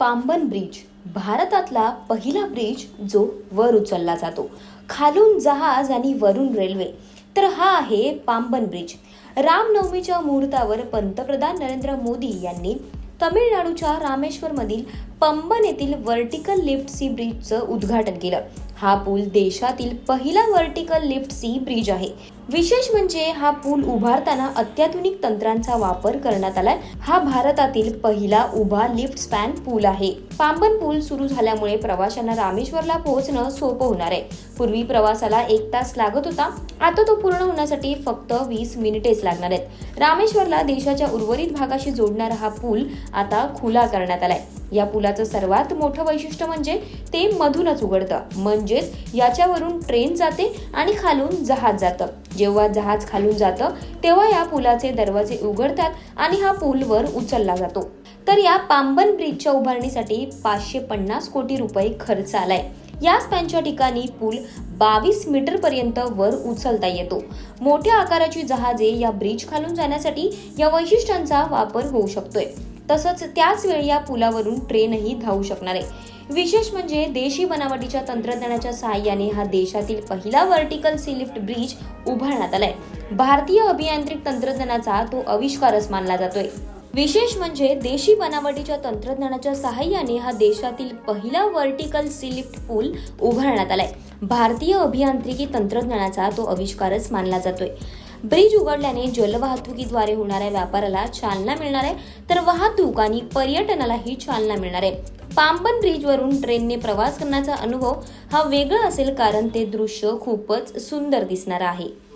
Pamban bridge भारतातला पहिला bridge जो वर उचलला जातो. खालून जहाज आणि वरून रेल्वे. तर हा आहे पांबन ब्रिज. रामनवमीच्या मुहूर्तावर पंतप्रधान नरेंद्र मोदी यांनी तमिळनाडूच्या रामेश्वरमधील पंबन येथील व्हर्टिकल लिफ्ट सी ब्रिजचं उद्घाटन केलं. हा पूल देशातील पहिला व्हर्टिकल लिफ्ट सी ब्रिज आहे. विशेष म्हणजे हा पूल उभारताना अत्याधुनिक तंत्रांचा वापर करण्यात आलाय. हा भारतातील पहिला उभा लिफ्ट स्पॅन पूल आहे. पांबन पूल सुरू झाल्यामुळे प्रवाशांना रामेश्वरला पोहोचणं सोपं होणार आहे. पूर्वी प्रवासाला एक तास लागत होता. आता तो पूर्ण होण्यासाठी फक्त वीस मिनिटेच लागणार आहेत. रामेश्वरला देशाच्या उर्वरित भागाशी जोडणारा हा पूल आता खुला करण्यात आलाय. या पुलाचं सर्वात मोठं वैशिष्ट्य म्हणजे ते मधूनच उघडतं. म्हणजेच याच्यावरून ट्रेन जाते आणि खालून जहाज जातं. जेव्हा जहाज खालून जातं तेव्हा या पुलाचे दरवाजे उघडतात आणि हा पूल वर उचलला जातो. तर या पांबन ब्रिजच्या उभारणीसाठी पाचशे पन्नास कोटी रुपये खर्च आलाय. या स्पॅनच्या ठिकाणी पूल बावीस मीटर पर्यंत वर उचलता येतो. मोठ्या आकाराची जहाजे या ब्रिज खालून जाण्यासाठी या वैशिष्ट्यांचा वापर होऊ शकतोय. तसंच त्याच वेळी या पुलावरून ट्रेनही धावू शकणार आहे. विशेष म्हणजे देशी बनावटीच्या तंत्रज्ञानाच्या सहाय्याने हा देशातील पहिला व्हर्टिकल सी लिफ्ट ब्रिज उभारण्यात आलाय. भारतीय अभियांत्रिक तंत्रज्ञानाचा तो आविष्कारच मानला जातोय. विशेष म्हणजे देशी बनावटीच्या तंत्रज्ञानाच्या सहाय्याने हा देशातील पहिला व्हर्टिकल सी लिफ्ट पूल उभारण्यात आलाय. भारतीय अभियांत्रिकी तंत्रज्ञानाचा तो आविष्कारच मानला जातोय. ब्रिज उघडल्याने जलवाहतुकीद्वारे होणाऱ्या व्यापाराला चालना मिळणार आहे. तर वाहतूक आणि पर्यटनालाही चालना मिळणार आहे. पांबन ब्रिजवरून ट्रेनने प्रवास करण्याचा अनुभव हा वेगळा असेल कारण ते दृश्य खूपच सुंदर दिसणार आहे.